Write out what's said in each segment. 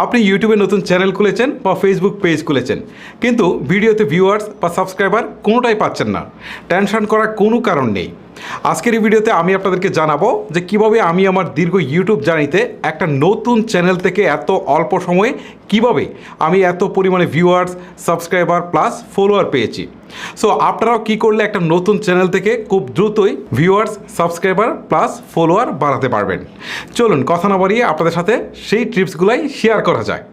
আপনি ইউটিউবে নতুন চ্যানেল খুলেছেন বা ফেসবুক পেজ খুলেছেন, কিন্তু ভিডিওতে ভিউয়ার্স বা সাবস্ক্রাইবার কোনোটাই পাচ্ছেন না। টেনশন করার কোনো কারণ নেই। আজকের এই ভিডিওতে আমি আপনাদেরকে জানাব যে কীভাবে আমি আমার দীর্ঘ ইউটিউব জার্নিতে একটা নতুন চ্যানেল থেকে এত অল্প সময়ে কীভাবে আমি এত পরিমাণে ভিউয়ার্স সাবস্ক্রাইবার প্লাস ফলোয়ার পেয়েছি। সো আপনারাও কি করলে একটা নতুন চ্যানেল থেকে খুব দ্রুতই ভিউয়ার্স সাবস্ক্রাইবার প্লাস ফলোয়ার বাড়াতে পারবেন? চলুন, কথা না বাড়িয়ে আপনাদের সাথে সেই ট্রিপসগুলাই শেয়ার করা যায়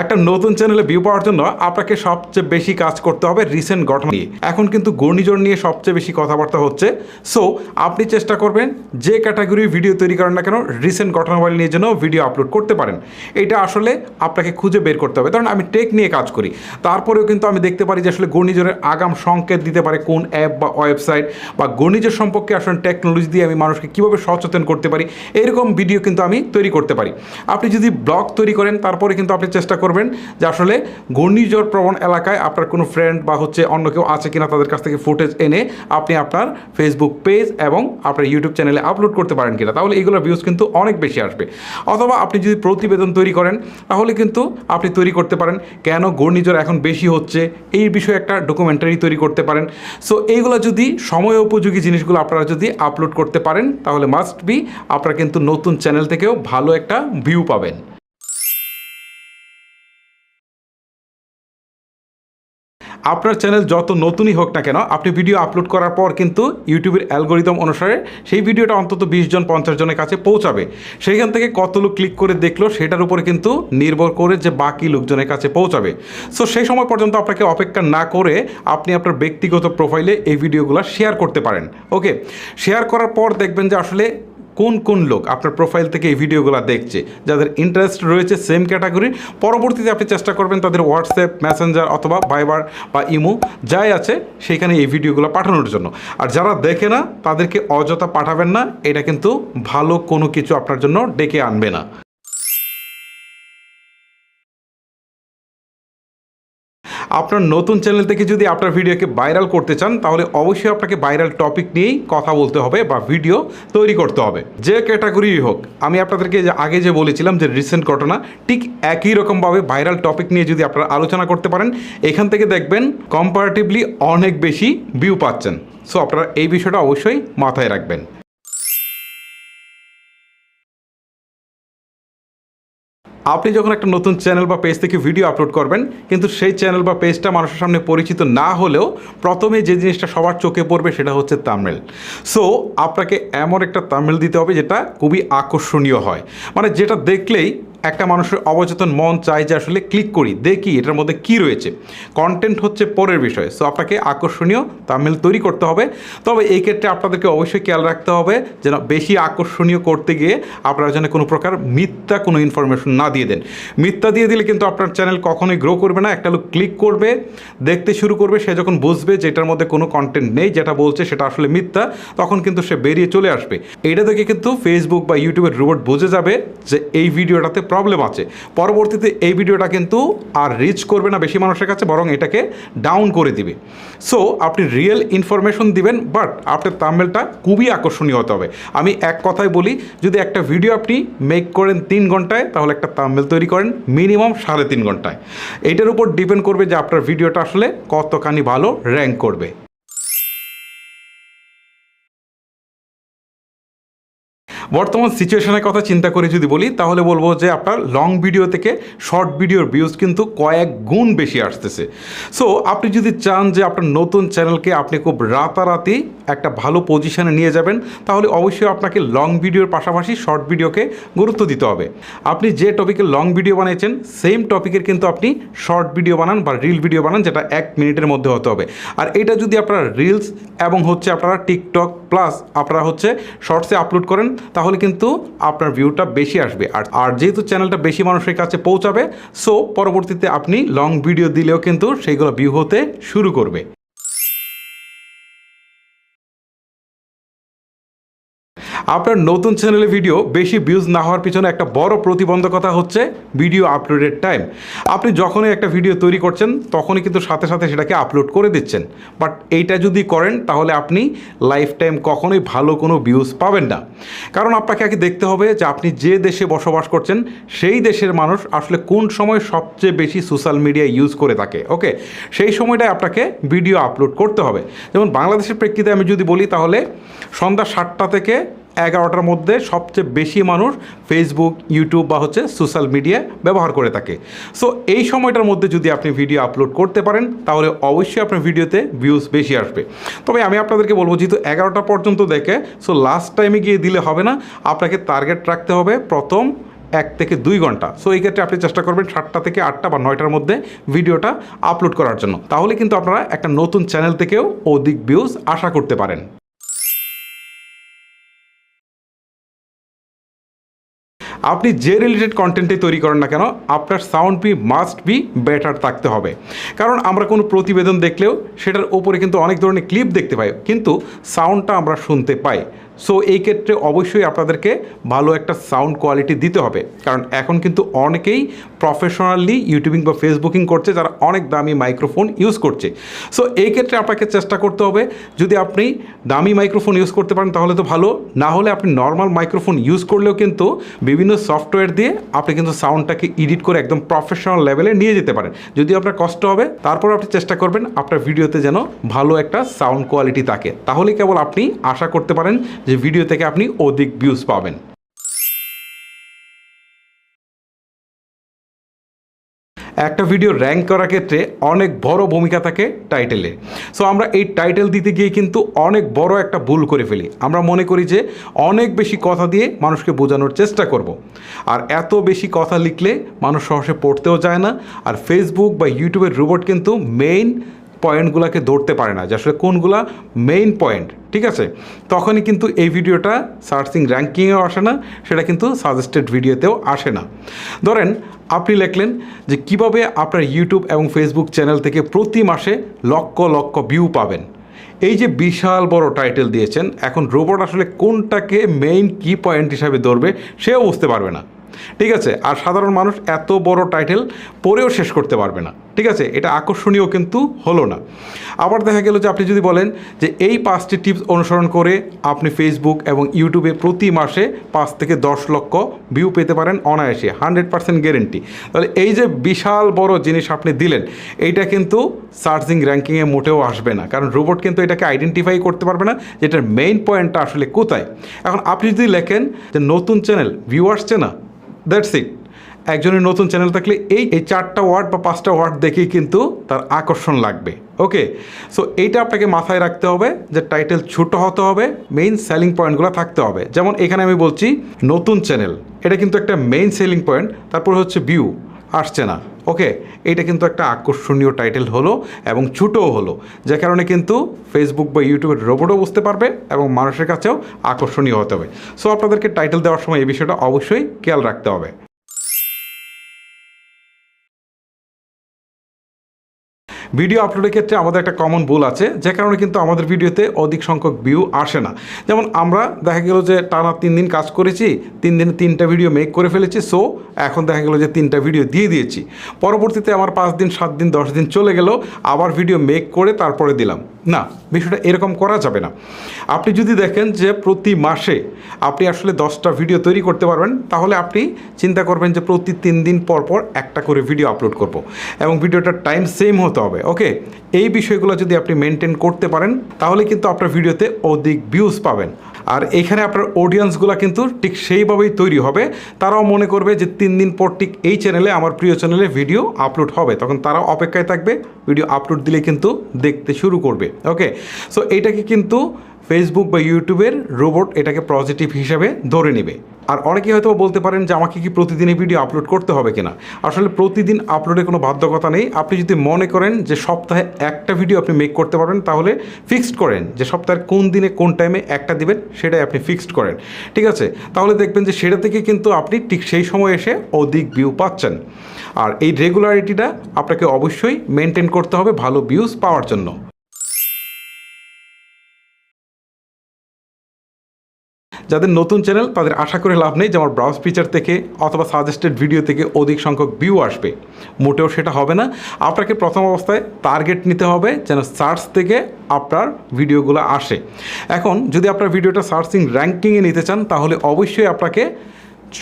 একটা নতুন চ্যানেলে ভিউ পাওয়ার জন্য আপনাকে সবচেয়ে বেশি কাজ করতে হবে রিসেন্ট ঘটনা নিয়ে। এখন কিন্তু ঘূর্ণিঝড় নিয়ে সবচেয়ে বেশি কথাবার্তা হচ্ছে। সো আপনি চেষ্টা করবেন যে ক্যাটাগরির ভিডিও তৈরি করেন না কেন রিসেন্ট ঘটনাবলী নিয়ে যেন ভিডিও আপলোড করতে পারেন। এটা আসলে আপনাকে খুঁজে বের করতে হবে। কারণ আমি টেক নিয়ে কাজ করি। তারপরেও কিন্তু আমি দেখতে পারি যে আসলে ঘূর্ণিঝড়ের আগাম সংকেত দিতে পারে কোন অ্যাপ বা ওয়েবসাইট বা ঘূর্ণিঝড় সম্পর্কে আসলে টেকনোলজি দিয়ে আমি মানুষকে কীভাবে সচেতন করতে পারি, এরকম ভিডিও কিন্তু আমি তৈরি করতে পারি। আপনি যদি ব্লগ তৈরি করেন, তারপরে কিন্তু আপনি চেষ্টা করবেন যে আসলে ঘূর্ণিঝড় প্রবণ এলাকায় আপনার কোনো ফ্রেন্ড বা হচ্ছে অন্য কেউ আছে কিনা তাদের কাছ থেকে ফুটেজ এনে আপনি আপনার ফেসবুক পেজ এবং আপনার ইউটিউব চ্যানেলে আপলোড করতে পারেন কিনা। তাহলে এইগুলোর ভিউজ কিন্তু অনেক বেশি আসবে। অথবা আপনি যদি প্রতিবেদন তৈরি করেন, তাহলে কিন্তু আপনি তৈরি করতে পারেন কেন ঘূর্ণিঝড় এখন বেশি হচ্ছে এই বিষয়ে একটা ডকুমেন্টারি তৈরি করতে পারেন। সো এইগুলো যদি সময় উপযোগী জিনিসগুলো আপনারা যদি আপলোড করতে পারেন, তাহলে মাস্ট বি আপনারা কিন্তু নতুন চ্যানেল থেকেও ভালো একটা ভিউ পাবেন। আপনার চ্যানেল যত নতুনই হোক না কেন, আপনি ভিডিও আপলোড করার পর কিন্তু ইউটিউবের অ্যালগোরিদম অনুসারে সেই ভিডিওটা অন্তত বিশ জন, পঞ্চাশ জনের কাছে পৌঁছাবে। সেইখান থেকে কত লোক ক্লিক করে দেখল, সেটার উপরে কিন্তু নির্ভর করে যে বাকি লোকজনের কাছে পৌঁছাবে। সো সেই সময় পর্যন্ত আপনাকে অপেক্ষা না করে আপনি আপনার ব্যক্তিগত প্রোফাইলে এই ভিডিওগুলো শেয়ার করতে পারেন। ওকে শেয়ার করার পর দেখবেন যে আসলে কোন কোন লোক আপনার প্রোফাইল থেকে এই ভিডিওগুলো দেখছে? যাদের ইন্টারেস্ট রয়েছে সেম ক্যাটাগরি পরবর্তীতে আপনি চেষ্টা করবেন তাদের হোয়াটসঅ্যাপ মেসেঞ্জার অথবা ভাইবার বা ইমো যাই আছে সেখানে এই ভিডিওগুলো পাঠানোর জন্য। আর যারা দেখে না, তাদেরকে অযথা পাঠাবেন না, এটা কিন্তু ভালো কোনো কিছু আপনার জন্য ডেকে আনবে না। আপনার নতুন চ্যানেল থেকে যদি আপনার ভিডিওকে ভাইরাল করতে চান, তাহলে অবশ্যই আপনাকে ভাইরাল টপিক নিয়েই কথা বলতে হবে বা ভিডিও তৈরি করতে হবে। যে ক্যাটাগরি হোক, আমি আপনাদেরকে আগে যে বলেছিলাম যে রিসেন্ট ঘটনা, ঠিক একই রকমভাবে ভাইরাল টপিক নিয়ে যদি আপনারা আলোচনা করতে পারেন, এখান থেকে দেখবেন কম্পারেটিভলি অনেক বেশি ভিউ পাচ্ছেন। সো আপনারা এই বিষয়টা অবশ্যই মাথায় রাখবেন। আপনি যখন একটা নতুন চ্যানেল বা পেজ থেকে ভিডিও আপলোড করবেন, কিন্তু সেই চ্যানেল বা পেজটা মানুষের সামনে পরিচিত না হলেও প্রথমে যে জিনিসটা সবার চোখে পড়বে সেটা হচ্ছে তামিল সো আপনাকে এমন একটা তামিল দিতে হবে যেটা খুবই আকর্ষণীয় হয়। মানে যেটা দেখলেই একটা মানুষের অবচেতন মন চায় যে আসলে ক্লিক করি, দেখি এটার মধ্যে কি রয়েছে। কন্টেন্ট হচ্ছে পরের বিষয় সো আপনাকে আকর্ষণীয় তামিল তৈরি করতে হবে। তবে এই ক্ষেত্রে আপনাদেরকে অবশ্যই খেয়াল রাখতে হবে যেন বেশি আকর্ষণীয় করতে গিয়ে আপনারা যেন কোনো প্রকার মিথ্যা কোনো ইনফরমেশন না দিয়ে দেন। মিথ্যা দিয়ে দিলে কিন্তু আপনার চ্যানেল কখনোই গ্রো করবে না, একটা লোক ক্লিক করবে, দেখতে শুরু করবে, সে যখন বুঝবে যে এটার মধ্যে কোনো কন্টেন্ট নেই, যেটা বলছে সেটা আসলে মিথ্যা, তখন কিন্তু সে বেরিয়ে চলে আসবে। এটা থেকে কিন্তু ফেসবুক বা ইউটিউবের রোবট বুঝে যাবে যে এই ভিডিওটাতে প্রবলেম আছে। পরবর্তীতে এই ভিডিওটা কিন্তু আর রিচ করবে না বেশি মানুষের কাছে, বরং এটাকে ডাউন করে দিবে। সো আপনি রিয়েল ইনফরমেশন দিবেন বাট আপনার তামিলটা খুবই আকর্ষণীয় হতে হবে। আমি এক কথায় বলি, যদি একটা ভিডিও আপনি মেক করেন তিন ঘন্টায়, তাহলে একটা তামিল তৈরি করেন মিনিমাম সাড়ে তিন ঘন্টায়। এটার উপর ডিপেন্ড করবে যে আপনার ভিডিওটা আসলে কতখানি ভালো র্যাঙ্ক করবে। বর্তমান সিচুয়েশনের কথা চিন্তা করে যদি বলি, তাহলে বলব যে আপনার লং ভিডিও থেকে শর্ট ভিডিওর ভিউজ কিন্তু কয়েক গুণ বেশি আসতেছে। সো আপনি যদি চান যে আপনার নতুন চ্যানেলকে আপনি খুব রাতারাতি একটা ভালো পজিশনে নিয়ে যাবেন, তাহলে অবশ্যই আপনাকে লং ভিডিওর পাশাপাশি শর্ট ভিডিওকে গুরুত্ব দিতে হবে। আপনি যে টপিকে লং ভিডিও বানিয়েছেন সেম টপিকের কিন্তু আপনি শর্ট ভিডিও বানান বা রিল ভিডিও বানান, যেটা এক মিনিটের মধ্যে হতে হবে। আর এটা যদি আপনারা রিলস এবং হচ্ছে আপনারা টিকটক প্লাস আপনারা হচ্ছে শর্টসে আপলোড করেন তাহলে কিন্তু আপনার ভিউটা বেশি আসবে। আর আর যেহেতু চ্যানেলটা বেশি মানুষের কাছে পৌঁছাবে সো পরবর্তীতে আপনি লং ভিডিও দিলেও কিন্তু সেইগুলো ভিউ হতে শুরু করবে। আপনার নতুন চ্যানেলে ভিডিও বেশি ভিউজ না হওয়ার পিছনে একটা বড় প্রতিবন্ধকতা হচ্ছে ভিডিও আপলোডের টাইম আপনি যখনই একটা ভিডিও তৈরি করছেন, তখনই কিন্তু সাথে সাথে সেটাকে আপলোড করে দিচ্ছেন। বাট এইটা যদি করেন, তাহলে আপনি লাইফ টাইম কখনোই ভালো কোনো ভিউজ পাবেন না। কারণ আপনাকে আগে দেখতে হবে যে আপনি যে দেশে বসবাস করছেন, সেই দেশের মানুষ আসলে কোন সময় সবচেয়ে বেশি সোশ্যাল মিডিয়া ইউজ করে থাকে ওকে সেই সময়টায় আপনাকে ভিডিও আপলোড করতে হবে। যেমন বাংলাদেশের প্রেক্ষিতে আমি যদি বলি, তাহলে সন্ধ্যা সাতটা থেকে এগারোটার মধ্যে সবচেয়ে বেশি মানুষ ফেসবুক ইউটিউব বা হচ্ছে সোশ্যাল মিডিয়া ব্যবহার করে থাকে। সো এই সময়টার মধ্যে যদি আপনি ভিডিও আপলোড করতে পারেন, তাহলে অবশ্যই আপনার ভিডিওতে ভিউজ বেশি আসবে। তবে আমি আপনাদেরকে বলব, যেহেতু এগারোটা পর্যন্ত দেখে সো লাস্ট টাইমে গিয়ে দিলে হবে না, আপনাকে টার্গেট রাখতে হবে প্রথম এক থেকে দুই ঘণ্টা। সো এই ক্ষেত্রে আপনি চেষ্টা করবেন সাতটা থেকে আটটা বা নয়টার মধ্যে ভিডিওটা আপলোড করার জন্য। তাহলে কিন্তু আপনারা একটা নতুন চ্যানেল থেকেও অধিক ভিউজ আশা করতে পারেন। আপনি যে রিলেটেড কন্টেন্টে তৈরি করেন না কেন, আপনার sound be must be better থাকতে হবে। কারণ আমরা কোনো প্রতিবেদন দেখলেও সেটার ওপরে কিন্তু অনেক ধরনের ক্লিপ দেখতে পাই, কিন্তু সাউন্ডটা আমরা শুনতে পাই। সো এই ক্ষেত্রে অবশ্যই আপনাদেরকে ভালো একটা সাউন্ড কোয়ালিটি দিতে হবে। কারণ এখন কিন্তু অনেকেই প্রফেশনালি ইউটিউবিং বা ফেসবুকিং করছে, যারা অনেক দামি মাইক্রোফোন ইউজ করছে। সো এই ক্ষেত্রে আপনাকে চেষ্টা করতে হবে, যদি আপনি দামি মাইক্রোফোন ইউজ করতে পারেন তাহলে তো ভালো। না হলে আপনি নর্মাল মাইক্রোফোন ইউজ করলেও কিন্তু বিভিন্ন সফটওয়্যার দিয়ে আপনি কিন্তু সাউন্ডটাকে এডিট করে একদম প্রফেশনাল লেভেলে নিয়ে যেতে পারেন। যদি আপনার কষ্ট হবে, তারপর আপনি চেষ্টা করবেন আপনার ভিডিওতে যেন ভালো একটা সাউন্ড কোয়ালিটি থাকে। তাহলে কেবল আপনি আশা করতে পারেন যে ভিডিও থেকে আপনি অধিক ভিউজ পাবেন। একটা ভিডিও র্যাঙ্ক করার ক্ষেত্রে অনেক বড় ভূমিকা থাকে টাইটেলে সো আমরা এই টাইটেল দিতে গিয়ে কিন্তু অনেক বড় একটা ভুল করে ফেলি। আমরা মনে করি যে অনেক বেশি কথা দিয়ে মানুষকে বোঝানোর চেষ্টা করব। আর এত বেশি কথা লিখলে মানুষ সহসে পড়তেও যায় না। আর ফেসবুক বা ইউটিউবের রোবট কিন্তু মেইন পয়েন্টগুলোকে ধরতে পারে না, যে আসলে কোনগুলা মেইন পয়েন্ট ঠিক আছে? তখনই কিন্তু এই ভিডিওটা সার্চিং র্যাঙ্কিংয়েও আসে না, সেটা কিন্তু সাজেস্টেড ভিডিওতেও আসে না। ধরেন, আপনি লিখলেন যে কীভাবে আপনার ইউটিউব এবং ফেসবুক চ্যানেল থেকে প্রতি মাসে লক্ষ লক্ষ ভিউ পাবেন। এই যে বিশাল বড় টাইটেল দিয়েছেন, এখন রোবট আসলে কোনটাকে মেইন কি পয়েন্ট হিসাবে ধরবে, সেও বুঝতে পারবে না। ঠিক আছে? আর সাধারণ মানুষ এত বড় টাইটেল পড়েও শেষ করতে পারবে না। ঠিক আছে? এটা আকর্ষণীয় কিন্তু হলো না। আবার দেখা গেল যে আপনি যদি বলেন যে এই পাঁচটি টিপস অনুসরণ করে আপনি ফেসবুক এবং ইউটিউবে প্রতি মাসে পাঁচ থেকে দশ লক্ষ ভিউ পেতে পারেন অনায়াসে হান্ড্রেড পার্সেন্ট গ্যারেন্টি তাহলে এই যে বিশাল বড় জিনিস আপনি দিলেন, এইটা কিন্তু সার্চিং র্যাঙ্কিংয়ে মোটেও আসবে না। কারণ রোবট কিন্তু এটাকে আইডেন্টিফাই করতে পারবে না যে এটার মেইন পয়েন্টটা আসলে কোথায়। এখন আপনি যদি লেখেন যে নতুন চ্যানেল ভিউ আসছে না দ্যাটস ইট। একজনের নতুন চ্যানেল থাকলে এই এই চারটা ওয়ার্ড বা পাঁচটা ওয়ার্ড দেখেই কিন্তু তার আকর্ষণ লাগবে। ওকে? সো এইটা আপনাকে মাথায় রাখতে হবে যে টাইটেল ছোট হতে হবে, মেইন সেলিং পয়েন্টগুলো থাকতে হবে। যেমন এখানে আমি বলছি নতুন চ্যানেল, এটা কিন্তু একটা মেইন সেলিং পয়েন্ট, তারপর হচ্ছে ভিউ, আসছে না। ওকে এটা কিন্তু একটা আকর্ষণীয় টাইটেল হলো এবং ছোটোও হলো, যে কারণে কিন্তু ফেসবুক বা ইউটিউবের রোবটও বুঝতে পারবে এবং মানুষের কাছেও আকর্ষণীয় হতে হবে। সো আপনাদেরকে টাইটেল দেওয়ার সময় এই বিষয়টা অবশ্যই খেয়াল রাখতে হবে। ভিডিও আপলোডের ক্ষেত্রে আমাদের একটা কমন ভুল আছে, যে কারণে কিন্তু আমাদের ভিডিওতে অধিক সংখ্যক ভিউ আসে না। যেমন আমরা দেখা গেল যে টানা তিন দিন কাজ করেছি, তিন দিনে তিনটা ভিডিও মেক করে ফেলেছি সো এখন দেখা গেলো যে তিনটা ভিডিও দিয়ে দিয়েছি। পরবর্তীতে আমার পাঁচ দিন, সাত দিন, দশ দিন চলে গেল, আবার ভিডিও মেক করে তারপরে দিলাম। না, বিষয়টা এরকম করা যাবে না। আপনি যদি দেখেন যে প্রতি মাসে আপনি আসলে দশটা ভিডিও তৈরি করতে পারবেন, তাহলে আপনি চিন্তা করবেন যে প্রতি তিন দিন পর পর একটা করে ভিডিও আপলোড করব। এবং ভিডিওটার টাইম সেম হতে হবে ওকে এই বিষয়গুলো যদি আপনি মেনটেন করতে পারেন, তাহলে কিন্তু আপনার ভিডিওতে অধিক ভিউজ পাবেন। আর এখানে আপনার অডিয়েন্সগুলো কিন্তু ঠিক সেইভাবেই তৈরি হবে। তারাও মনে করবে যে তিন দিন পর ঠিক এই চ্যানেলে আমার প্রিয় চ্যানেলে ভিডিও আপলোড হবে। তখন তারাও অপেক্ষায় থাকবে ভিডিও আপলোড দিলে কিন্তু দেখতে শুরু করবে। ওকে সো এইটাকে কিন্তু ফেসবুক বা ইউটিউবের রোবট এটাকে পজিটিভ হিসাবে ধরে নেবে। আর অনেকে হয়তো বলতে পারেন যে আমাকে কি প্রতিদিনই ভিডিও আপলোড করতে হবে কিনা। আসলে প্রতিদিন আপলোডের কোনো বাধ্যকতা নেই। আপনি যদি মনে করেন যে সপ্তাহে একটা ভিডিও আপনি মেক করতে পারবেন, তাহলে ফিক্সড করেন যে সপ্তাহের কোন দিনে কোন টাইমে একটা দিবেন, সেটাই আপনি ফিক্সড করেন। ঠিক আছে? তাহলে দেখবেন যে সেটা থেকে কিন্তু আপনি ঠিক সেই সময় এসে অধিক ভিউ পাচ্ছেন। আর এই রেগুলারিটিটা আপনাকে অবশ্যই মেনটেন করতে হবে ভালো ভিউজ পাওয়ার জন্য। যাদের নতুন চ্যানেল, তাদের আশা করে লাভ নেই যে আমার ব্রাউজ ফিচার থেকে অথবা সাজেস্টেড ভিডিও থেকে অধিক সংখ্যক ভিউ আসবে। মোটেও সেটা হবে না। আপনাকে প্রথম অবস্থায় টার্গেট নিতে হবে যেন সার্চ থেকে আপনার ভিডিওগুলো আসে। এখন, যদি আপনার ভিডিওটা সার্চিং র্যাঙ্কিংয়ে নিতে চান, তাহলে অবশ্যই আপনাকে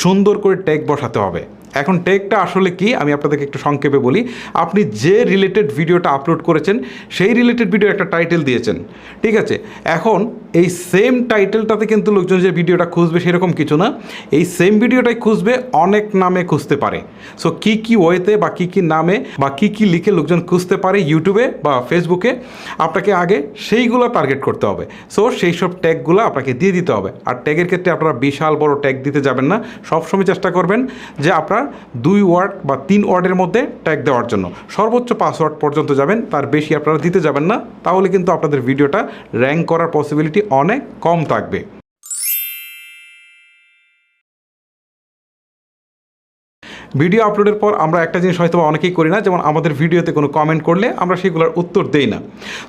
সুন্দর করে ট্যাগ বসাতে হবে। এখন টেকটা আসলে কি? আমি আপনাদেরকে একটু সংক্ষেপে বলি। আপনি যে রিলেটেড ভিডিওটা আপলোড করেছেন, সেই রিলেটেড ভিডিও একটা টাইটেল দিয়েছেন। ঠিক আছে? এখন এই সেম টাইটেলটাতে কিন্তু লোকজন যে ভিডিওটা খুঁজবে সেরকম কিছু না। এই সেম ভিডিওটাই খুঁজবে, অনেক নামে খুঁজতে পারে। সো কী কী ওয়েতে বা কী কী নামে বা কী কী লিখে লোকজন খুঁজতে পারে ইউটিউবে বা ফেসবুকে আপনাকে আগে সেইগুলো টার্গেট করতে হবে। সো সেই সব ট্যাগগুলো আপনাকে দিয়ে দিতে হবে। আর ট্যাগের ক্ষেত্রে আপনারা বিশাল বড় ট্যাগ দিতে যাবেন না। সবসময় চেষ্টা করবেন যে আপনার দুই ওয়ার্ড বা তিন ওয়ার্ডের মধ্যে ট্যাগ দেওয়ার জন্য। সর্বোচ্চ পাঁচ ওয়ার্ড পর্যন্ত যাবেন, তার বেশি আপনারা দিতে যাবেন না। তাহলে কিন্তু আপনাদের ভিডিওটা র্যাঙ্ক করার পসিবিলিটি অনেক কম থাকবে। ভিডিও আপলোডের পর আমরা একটা জিনিস হয়তো অনেকেই করি না, যেমন আমাদের ভিডিওতে কোনো কমেন্ট করলে আমরা সেগুলোর উত্তর দেই না।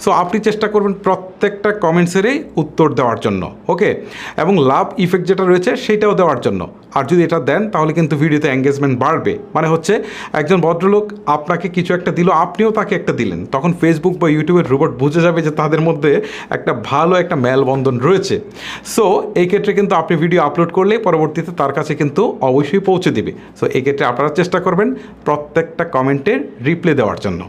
সো আপনি চেষ্টা করবেন প্রত্যেকটা কমেন্টসেরই উত্তর দেওয়ার জন্য ওকে এবং লাভ ইফেক্ট যেটা রয়েছে সেটাও দেওয়ার জন্য। আর যদি এটা দেন, তাহলে কিন্তু ভিডিওতে এঙ্গেজমেন্ট বাড়বে। মানে হচ্ছে, একজন ভদ্রলোক আপনাকে কিছু একটা দিল, আপনিও তাকে একটা দিলেন। তখন ফেসবুক বা ইউটিউবের রোবট বুঝে যাবে যে তাদের মধ্যে একটা ভালো একটা মেলবন্ধন রয়েছে। সো এই ক্ষেত্রে কিন্তু আপনি ভিডিও আপলোড করলে পরবর্তীতে তার কাছে কিন্তু অবশ্যই পৌঁছে দিবে। সো এই ক্ষেত্রে আপনারা চেষ্টা করবেন প্রত্যেকটা কমেন্টের রিপ্লাই দেওয়ার জন্য।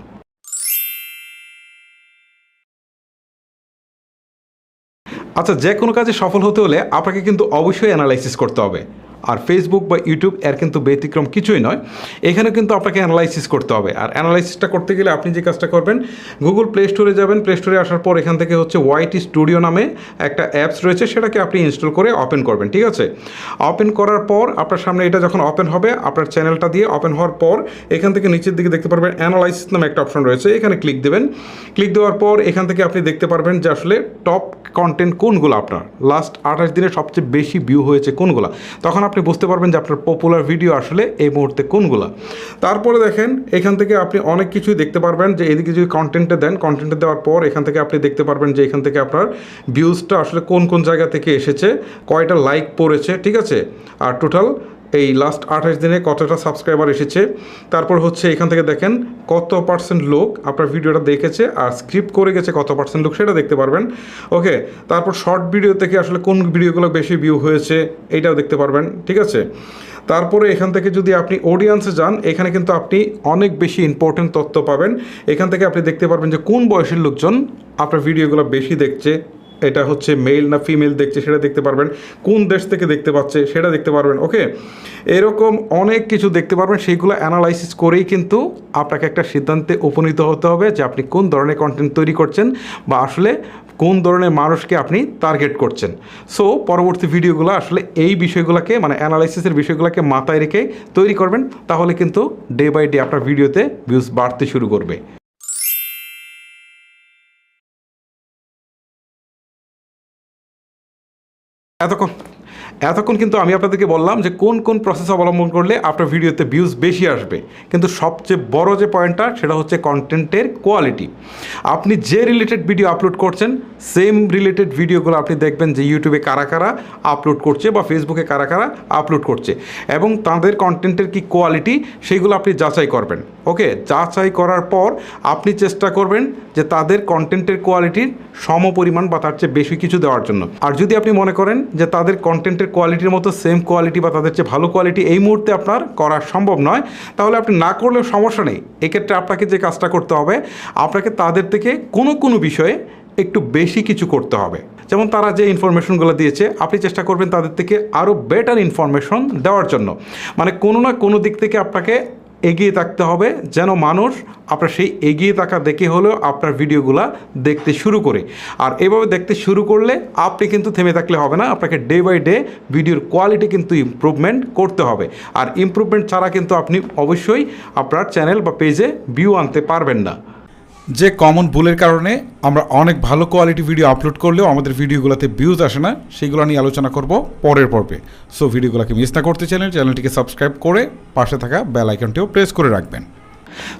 আচ্ছা যে কোনো কাজে সফল হতে হলে আপনাকে কিন্তু অবশ্যই অ্যানালাইসিস করতে হবে। আর ফেসবুক বা ইউটিউব এর কিন্তু ব্যতিক্রম কিছুই নয়। এখানে কিন্তু আপনাকে অ্যানালাইসিস করতে হবে। আর অ্যানালাইসিসটা করতে গেলে আপনি যে কাজটা করবেন গুগল প্লে স্টোরে যাবেন। প্লে স্টোরে আসার পর এখান থেকে হচ্ছে ওয়াইটি স্টুডিও নামে একটা অ্যাপস রয়েছে, সেটাকে আপনি ইনস্টল করে ওপেন করবেন, ঠিক আছে? ওপেন করার পর আপনার সামনে এটা যখন ওপেন হবে, আপনার চ্যানেলটা দিয়ে ওপেন হওয়ার পর এখান থেকে নিচের দিকে দেখতে পারবেন অ্যানালাইসিস নামে একটা অপশন রয়েছে। এখানে ক্লিক দেবেন। ক্লিক দেওয়ার পর এখান থেকে আপনি দেখতে পারবেন যে আসলে টপ কন্টেন্ট কোনগুলো আপনার? লাস্ট আঠাশ দিনে সবচেয়ে বেশি ভিউ হয়েছে কোনগুলো? তখন আপনি বুঝতে পারবেন যে আপনার পপুলার ভিডিও আসলে এই মুহূর্তে কোনগুলো। তারপরে দেখেন, এখান থেকে আপনি অনেক কিছুই দেখতে পারবেন যে এদিকে যদি কন্টেন্টে দেন কন্টেন্টে দেওয়ার পর এখান থেকে আপনি দেখতে পারবেন যে এখান থেকে আপনার ভিউজটা আসলে কোন কোন জায়গা থেকে এসেছে, কয়টা লাইক পড়েছে, ঠিক আছে? আর টোটাল এই লাস্ট আঠাশ দিনে কতটা সাবস্ক্রাইবার এসেছে? তারপর হচ্ছে এখান থেকে দেখেন কত পার্সেন্ট লোক আপনার ভিডিওটা দেখেছে আর স্ক্রিপ্ট করে গেছে কত পার্সেন্ট লোক সেটা দেখতে পারবেন। ওকে তারপর শর্ট ভিডিও থেকে আসলে কোন ভিডিওগুলো বেশি ভিউ হয়েছে এইটাও দেখতে পারবেন, ঠিক আছে? তারপরে এখান থেকে যদি আপনি অডিয়েন্সে যান, এখানে কিন্তু আপনি অনেক বেশি ইম্পর্টেন্ট তথ্য পাবেন। এখান থেকে আপনি দেখতে পারবেন যে কোন বয়সের লোকজন আপনার ভিডিওগুলো বেশি দেখছে এটা হচ্ছে মেল না ফিমেল দেখছে, সেটা দেখতে পারবেন। কোন দেশ থেকে দেখতে পাচ্ছে, সেটা দেখতে পারবেন ওকে এরকম অনেক কিছু দেখতে পারবেন, সেইগুলো অ্যানালাইসিস করেই কিন্তু আপনাকে একটা সিদ্ধান্তে উপনীত হতে হবে যে আপনি কোন ধরনের কন্টেন্ট তৈরি করছেন বা আসলে কোন ধরনের মানুষকে আপনি টার্গেট করছেন। সো পরবর্তী ভিডিওগুলো আসলে এই বিষয়গুলোকে মানে অ্যানালাইসিসের বিষয়গুলোকে মাথায় রেখে তৈরি করবেন, তাহলে কিন্তু ডে বাই ডে আপনার ভিডিওতে ভিউজ বাড়তে শুরু করবে। এতক্ষণ এতক্ষণ কিন্তু আমি আপনাদেরকে বললাম যে কোন কোন প্রসেস অবলম্বন করলে আপনার ভিডিওতে ভিউজ বেশি আসবে। কিন্তু সবচেয়ে বড় যে পয়েন্টটা সেটা হচ্ছে কন্টেন্টের কোয়ালিটি আপনি যে রিলেটেড ভিডিও আপলোড করছেন সেম রিলেটেড ভিডিওগুলো আপনি দেখবেন যে ইউটিউবে কারা কারা আপলোড করছে বা ফেসবুকে কারা কারা আপলোড করছে। এবং তাদের কন্টেন্টের কি কোয়ালিটি সেইগুলো আপনি যাচাই করবেন। ওকে, যাচাই করার পর আপনি চেষ্টা করবেন যে তাদের কন্টেন্টের কোয়ালিটির সম পরিমাণ বা তার চেয়ে বেশি কিছু দেওয়ার জন্য। আর যদি আপনি মনে করেন যে তাদের কন্টেন্টের কোয়ালিটির মতো সেম কোয়ালিটি বা তাদের চেয়ে ভালো কোয়ালিটি এই মুহূর্তে আপনার করা সম্ভব নয়, তাহলে আপনি না করলেও সমস্যা নেই। এক্ষেত্রে আপনাকে যে কাজটা করতে হবে, আপনাকে তাদের থেকে কোনো কোনো বিষয়ে একটু বেশি কিছু করতে হবে। যেমন তারা যে ইনফরমেশনগুলো দিয়েছে, আপনি চেষ্টা করবেন তাদের থেকে আরও বেটার ইনফরমেশন দেওয়ার জন্য। মানে কোনো না কোনো দিক থেকে আপনাকে এগিয়ে থাকতে হবে, যেন মানুষ আপনার সেই এগিয়ে থাকা দেখে হলেও আপনার ভিডিওগুলা দেখতে শুরু করে। আর এভাবে দেখতে শুরু করলে আপনি কিন্তু থেমে থাকলে হবে না, আপনাকে ডে বাই ডে ভিডিওর কোয়ালিটি কিন্তু ইম্প্রুভমেন্ট করতে হবে। আর ইম্প্রুভমেন্ট ছাড়া কিন্তু আপনি অবশ্যই আপনার চ্যানেল বা পেজে ভিউ আনতে পারবেন না। যে কমন ভুলের কারণে আমরা অনেক ভালো কোয়ালিটি ভিডিও আপলোড করলেও আমাদের ভিডিওগুলোতে ভিউজ আসে না, সেগুলো নিয়ে আলোচনা করব পরের পর্বে। সো ভিডিওগুলোকে মিস না করতে চ্যানেল চ্যানেলটিকে সাবস্ক্রাইব করে পাশে থাকা বেল আইকনটিও প্রেস করে রাখবেন।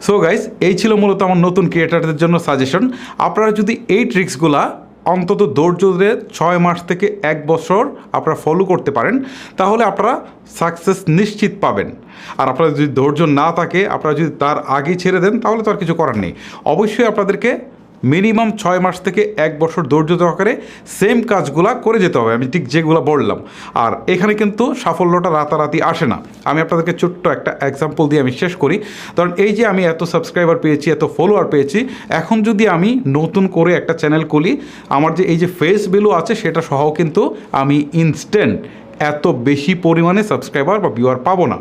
সো গাইজ এই ছিল মূলত আমার নতুন ক্রিয়েটারদের জন্য সাজেশন আপনারা যদি এই ট্রিক্সগুলা অন্তত ধৈর্য ধরে ছয় মাস থেকে এক বছর আপনারা ফলো করতে পারেন, তাহলে আপনারা সাকসেস নিশ্চিত পাবেন। আর আপনারা যদি ধৈর্য না থাকে, আপনারা যদি তার আগে ছেড়ে দেন, তাহলে তো আর কিছু করার নেই। অবশ্যই আপনাদেরকে মিনিমাম ছয় মাস থেকে এক বছর ধৈর্য সহকারে সেম কাজগুলা করে যেতে হবে। আমি ঠিক যেগুলো বললাম। আর এখানে কিন্তু সাফল্যটা রাতারাতি আসে না। আমি আপনাদেরকে ছোট্ট একটা এক্সাম্পল দিয়ে আমি শেষ করি। কারণ এই যে আমি এত সাবস্ক্রাইবার পেয়েছি, এত ফলোয়ার পেয়েছি, এখন যদি আমি নতুন করে একটা চ্যানেল খুলি, আমার যে এই যে ফেস ভ্যালু আছে, সেটা সহ কিন্তু আমি ইনস্ট্যান্ট এত বেশি পরিমাণে সাবস্ক্রাইবার বা ভিউয়ার পাবো না।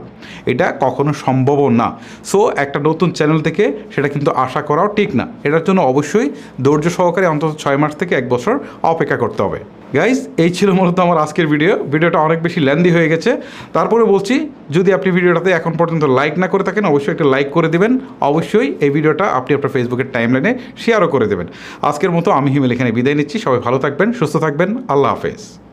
এটা কখনো সম্ভবও না। সো একটা নতুন চ্যানেল থেকে সেটা কিন্তু আশা করাও ঠিক না। এটার জন্য অবশ্যই ধৈর্য সহকারে অন্তত ছয় মাস থেকে এক বছর অপেক্ষা করতে হবে। গাইজ এই ছিল মূলত আমার আজকের ভিডিও ভিডিওটা অনেক বেশি ল্যান্দি হয়ে গেছে। তারপরে বলছি, যদি আপনি ভিডিওটাতে এখন পর্যন্ত লাইক না করে থাকেন, অবশ্যই একটা লাইক করে দেবেন। অবশ্যই এই ভিডিওটা আপনি আপনার ফেসবুকের টাইমলাইনে শেয়ারও করে দেবেন। আজকের মতো আমি হিমেল এখানে বিদায় নিচ্ছি। সবাই ভালো থাকবেন, সুস্থ থাকবেন। আল্লাহ হাফেজ।